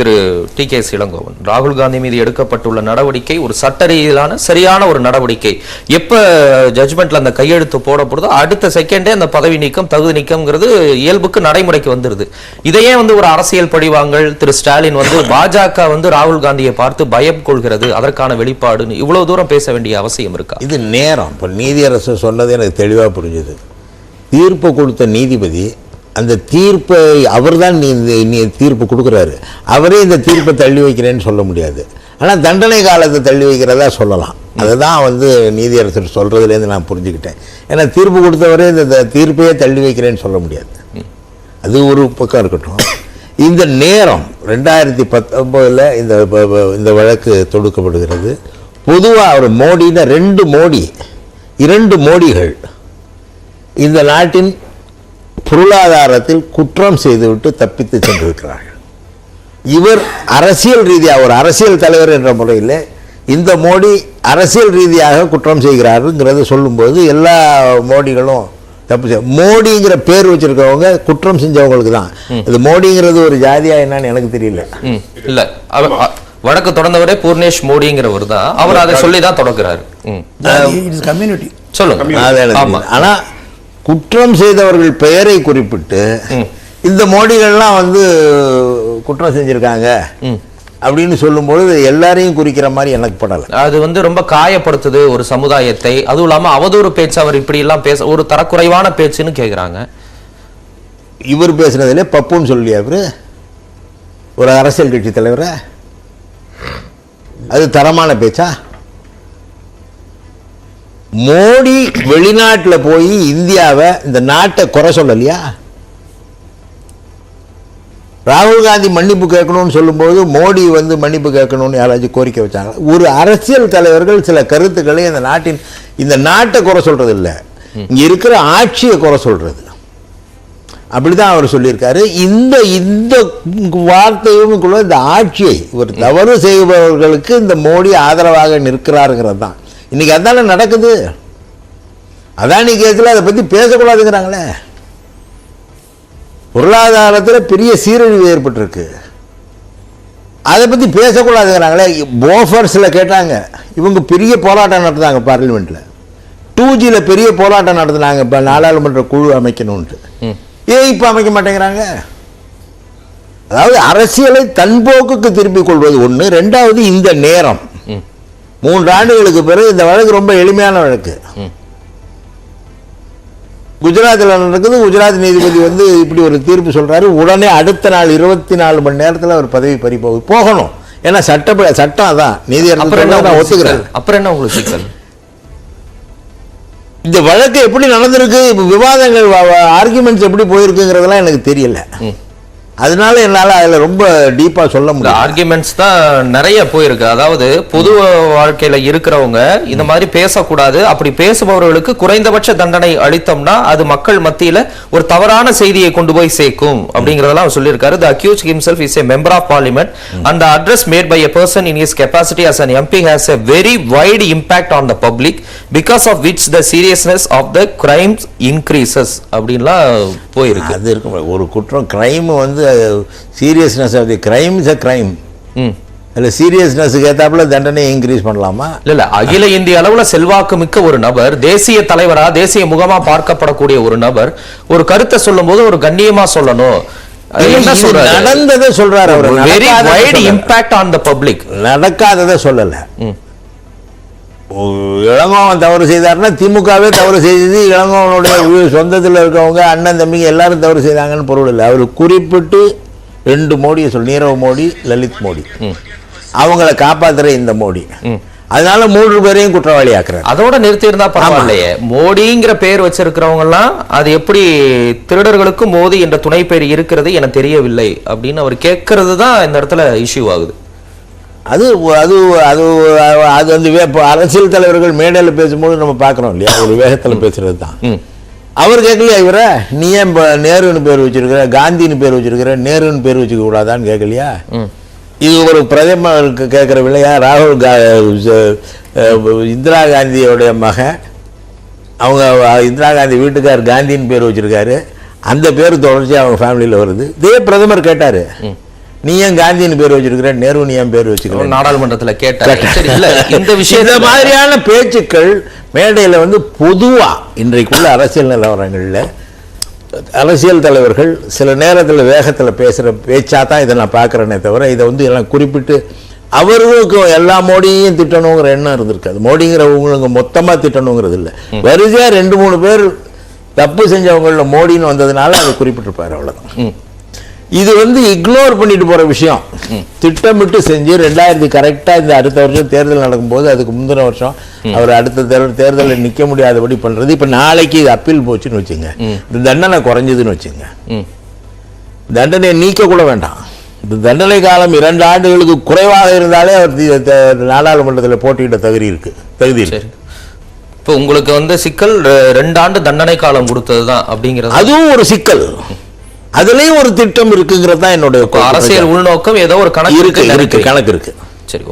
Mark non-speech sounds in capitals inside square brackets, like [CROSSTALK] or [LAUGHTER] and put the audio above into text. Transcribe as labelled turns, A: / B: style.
A: திரு D K Elangovan ராகுல் காந்தி மீது எடுக்கப்பட்டுள்ள நடவடிக்கை ஒரு சட்ட ரீதியிலான சரியான ஒரு நடவடிக்கை. எப்ப ஜட்ஜ்மெண்ட்ல அந்த கையெழுத்து போடப்படுதோ அடுத்த செகண்டே அந்த பதவி நீக்கம் தகுதி நீக்கம்ங்கிறது இயல்புக்கு நடைமுறைக்கு வந்துருது. இதையே வந்து ஒரு அரசியல் பழிவாங்கல் திரு ஸ்டாலின் வந்து பாஜக வந்து ராகுல் காந்தியை பார்த்து பயம் கொள்கிறது. அதற்கான வெளிப்பாடுன்னு இவ்வளவு தூரம் பேச வேண்டிய அவசியம் இருக்கா?
B: இது நேரம். இப்போ நீதியரசு சொன்னது எனக்கு தெளிவாக புரிஞ்சுது. தீர்ப்பு கொடுத்த நீதிபதி அந்த தீர்ப்பை அவர் தான் நீ இந்த நீ தீர்ப்பு கொடுக்குறாரு. அவரே இந்த தீர்ப்பை தள்ளி வைக்கிறேன்னு சொல்ல முடியாது. ஆனால் தண்டனை காலத்தை தள்ளி வைக்கிறதா சொல்லலாம். அதுதான் வந்து நீதியரசர் சொல்கிறதுலேருந்து நான் புரிஞ்சுக்கிட்டேன். ஏன்னா தீர்ப்பு கொடுத்தவரே இந்த த- தீர்ப்பையே தள்ளி வைக்கிறேன்னு சொல்ல முடியாது. அது ஒரு பக்கம் இருக்கட்டும். இந்த நேரம் ரெண்டாயிரத்தி பத்தொம்போதில் இந்த இந்த வழக்கு தொடுக்கப்படுகிறது. பொதுவாக அவர் மோடினா ரெண்டு மோடி இரண்டு மோடிகள் இந்த நாட்டின் பொருளாதாரத்தில் குற்றம் செய்துவிட்டு தப்பித்து சென்றிருக்கிறார்கள். இவர் அரசியல் ரீதியாக ஒரு அரசியல் தலைவர் என்ற முறையில் இந்த மோடி அரசியல் ரீதியாக குற்றம் செய்கிறாருங்கிறத சொல்லும்போது எல்லா மோடிகளும் தப்பு செய் மோடிங்கிற பேர் வச்சிருக்கவங்க குற்றம் செஞ்சவங்களுக்கு தான். இது மோடிங்கிறது ஒரு ஜாதியா என்னன்னு எனக்கு தெரியல.
A: இல்ல. வழக்கு தொடர்ந்தவரே பூர்ணேஷ் மோடிங்கிறவர் தான். அவர் அதை சொல்லி தான்
C: இஸ் கம்யூனிட்டி.
A: சொல்லுங்க.
B: அது குற்றம் செய்தவர்கள் பெயரை குறிப்பிட்டு. இந்த மோடிகள்லாம் வந்து குற்றம் செஞ்சிருக்காங்க. அப்படின்னு சொல்லும்பொழுது எல்லாரையும் குறிக்கிற மாதிரி எனக்கு படலை.
A: அது வந்து ரொம்ப காயப்படுத்துது ஒரு சமுதாயத்தை. அதுவும் இல்லாம அவதூறு பேச்சு அவர் இப்படி எல்லாம் பேச ஒரு தரக்குறைவான பேச்சுன்னு கேக்குறாங்க.
B: இவர் பேசுனதுல பப்புன்னு சொல்லி அவரு ஒரு அரசியல் கட்சி தலைவரை? அது தரமான பேச்சா? மோடி வெளிநாட்டில் போய் இந்தியாவை இந்த நாட்டை குறை சொல்லலையா? ராகுல் காந்தி மன்னிப்பு கேட்கணும்னு சொல்லும்போது மோடி வந்து மன்னிப்பு கேட்கணும்னு யாராச்சும் கோரிக்கை வச்சாங்க ஒரு அரசியல் தலைவர்கள் சில கருத்துக்களை இந்த நாட்டின் இந்த நாட்டை குறை சொல்றது இல்லை இங்க இருக்கிற ஆட்சியை குறை சொல்றது. அப்படிதான் அவர் சொல்லியிருக்காரு. இந்த இந்த வார்த்தையும் கூட இந்த ஆட்சியை ஒரு தவறு செய்பவர்களுக்கு இந்த மோடி ஆதரவாக நிற்கிறாருங்கிறது தான் இன்னைக்கு அதானே நடக்குது? அதானி கேஸில் அதை பற்றி பேசக்கூடாதுங்கிறாங்களே. பொருளாதாரத்தில் பெரிய சீரழிவு ஏற்பட்டிருக்கு. அதை பற்றி பேசக்கூடாதுங்கிறாங்களே. போஃபர்ஸில் கேட்டாங்க. இவங்க பெரிய போராட்டம் நடத்துனாங்க பார்லிமெண்ட்டில் டூ ஜியில் பெரிய போராட்டம் நடத்துனாங்க. இப்போ நாடாளுமன்ற குழு அமைக்கணும்ன்ட்டு. ஏன் இப்போ அமைக்க மாட்டேங்கிறாங்க? அதாவது அரசியலை தன்போக்குக்கு திருப்பிக் கொள்வது ஒன்று ரெண்டாவது இந்த நேரம். மூன்று ஆண்டுகளுக்கு பிறகு இந்த வழக்கு ரொம்ப எளிமையான வழக்கு. குஜராத்தில் நடக்குது குஜராத் நீதிபதி வந்து இப்படி ஒரு தீர்ப்பு சொல்றாரு. உடனே அடுத்த நாள் இருபத்தி நாலு மணி நேரத்தில் அவர் பதவி பறி போகுது போகணும். ஏன்னா சட்ட சட்டம் அதான். நீதியரசர்
A: சிக்கல்? அப்புறம் என்ன உங்களுக்கு சிக்கல்?
B: இந்த வழக்கு எப்படி நடந்திருக்கு? இப்போ விவாதங்கள் ஆர்குமெண்ட்ஸ் எப்படி போயிருக்குங்கிறதெல்லாம் எனக்கு தெரியல. அதனால என்னால் அதில் ரொம்ப டீப்பாக சொல்ல முடியும்
A: ஆர்குமெண்ட்ஸ் தான் நிறைய போயிருக்கு. அதாவது பொது வாழ்க்கையில இருக்கிறவங்க இந்த மாதிரி பேசக்கூடாது. அப்படி பேசுபவர்களுக்கு குறைந்தபட்ச தண்டனை அளித்தோம்னா அது மக்கள் மத்தியில ஒரு தவறான செய்தியை கொண்டு போய் சேர்க்கும் அப்படிங்கறதெல்லாம் சொல்லியிருக்காரு. The accused himself is a member of parliament and the address made by a person in his capacity as an MP has a very wide impact on the public because of which the seriousness of the crimes increases. அப்படின்லாம் போயிருக்கு.
B: அது இருக்கும் ஒரு குற்றம் crime வந்து seriousness of the crime is a crime அதில் சீரியஸ்னஸுக்கு ஏற்றாப்புல தண்டனை இன்க்ரீஸ் பண்ணலாமா?
A: இல்ல இல்ல. அகில இந்திய அளவுல செல்வாக்கு மிக்க ஒரு நபர் தேசிய தலைவரா தேசிய முகமா பார்க்கப்படக்கூடிய ஒரு நபர் ஒரு கருத்தை சொல்லும்போது ஒரு கண்ணியமா சொல்லணும்.
B: நடந்ததை சொல்றாரு அவர்.
A: Very wide. Impact on the public
B: நடக்காததை சொல்லல. இளங்கோவன் தவறு செய்தாருன்னா திமுகவே தவறு செய்தது இளங்கோவனுடைய சொந்தத்தில் இருக்கவங்க அண்ணன் தம்பிங்க எல்லாரும் தவறு செய்தாங்கன்னு பொருள் இல்லை. அவர் குறிப்பிட்டு ரெண்டு மோடியை சொல் நீரவ் மோடி லலித் மோடி. அவங்கள காப்பாத்துற இந்த மோடி. அதனால மூன்று பேரையும் குற்றவாளி ஆக்குறாரு.
A: அதோட நிறுத்தி இருந்தா பரவாயில்லையே. மோடிங்கிற பேர் வச்சிருக்கிறவங்க எல்லாம் அது எப்படி திருடர்களுக்கு மோடி என்ற துணை பேர் இருக்கிறது என தெரியவில்லை அப்படின்னு அவர் கேட்கறது தான் இந்த இடத்துல இஷ்யூ ஆகுது.
B: அது அது அது அது வந்து இப்ப அரசியல் தலைவர்கள் மேடையில் பேசும்போது நம்ம பார்க்குறோம் இல்லையா? ஒரு வேகத்தில் பேசுறது தான். அவர் கேட்கலையா இவரை? நீ ஏன் நேருன்னு பேர் வச்சிருக்கிற? காந்தின்னு பேர் வச்சிருக்கிற? நேருன்னு பேர் வச்சுக்க கூடாதான்னு கேட்கலையா. இது ஒரு பிரதமருக்கு கேட்குற விலையா? ராகுல் கா இந்திரா காந்தியோடைய மகன். அவங்க இந்திரா காந்தி வீட்டுக்கார் காந்தின்னு பேர் வச்சிருக்காரு. அந்த பேர் தொடர்ச்சி அவங்க ஃபேமிலியில் வருது. இதே பிரதமர் கேட்டார். நீ ஏன் காந்தின்னு பேர் வச்சிருக்கிற? நேரு நீ ஏன் பேர் வச்சுக்கிற
A: நாடாளுமன்றத்துல இல்ல இந்த [LAUGHS]
B: இந்த
A: விஷயத்துல
B: மாதிரியான பேச்சுக்கள் மேடையில் வந்து பொதுவா இன்றைக்குள்ள அரசியல் நிலவரங்களில் அரசியல் தலைவர்கள் சில நேரத்தில் வேகத்தில் பேசுகிற பேச்சா தான் இதை நான் பார்க்குறேனே தவிர இதை வந்து எல்லாம் குறிப்பிட்டு அவர்களுக்கு எல்லா மோடியையும் திட்டணுங்கிற எண்ணம் இருந்திருக்காது. மோடிங்கிறவங்களுக்கு மொத்தமாக திட்டணுங்கிறது இல்லை. வரிசையாக ரெண்டு மூணு பேர் தப்பு செஞ்சவங்கள மோடின்னு வந்ததுனால அதை குறிப்பிட்டிருப்பார் அவ்வளோதான். இது வந்து இக்னோர் பண்ணிட்டு போற விஷயம். திட்டமிட்டு செஞ்சு ரெண்டாயிரத்தி கரெக்டா இந்த அடுத்த வருஷம் தேர்தல் நடக்கும்போது அதுக்கு முந்தின வருஷம் அவர் அடுத்த தேர்தல் தேர்தலில் நிக்க முடியாதபடி பண்றது. இப்ப நாளைக்கு இது அப்பீல் போச்சுன்னு வச்சுங்க. இந்த தண்டனை குறைஞ்சதுன்னு வச்சுங்க. தண்டனையை நீக்க கூட வேண்டாம். இந்த தண்டனை காலம் இரண்டு ஆண்டுகளுக்கு குறைவாக இருந்தாலே அவர் நாடாளுமன்றத்தில் போட்டியிட தகுதி இருக்கு. தகுதி இருக்கு.
A: இப்போ உங்களுக்கு வந்து சிக்கல் ரெண்டு ஆண்டு தண்டனை காலம் கொடுத்ததுதான் அப்படிங்கிறது.
B: அதுவும் ஒரு சிக்கல். அதுலயும் ஒரு திட்டம் இருக்குங்கிறது தான் என்னுடைய
A: அரசியல் உள்நோக்கம் ஏதோ ஒரு கணக்கு
B: இருக்கு. கணக்கு இருக்கு.
A: சரி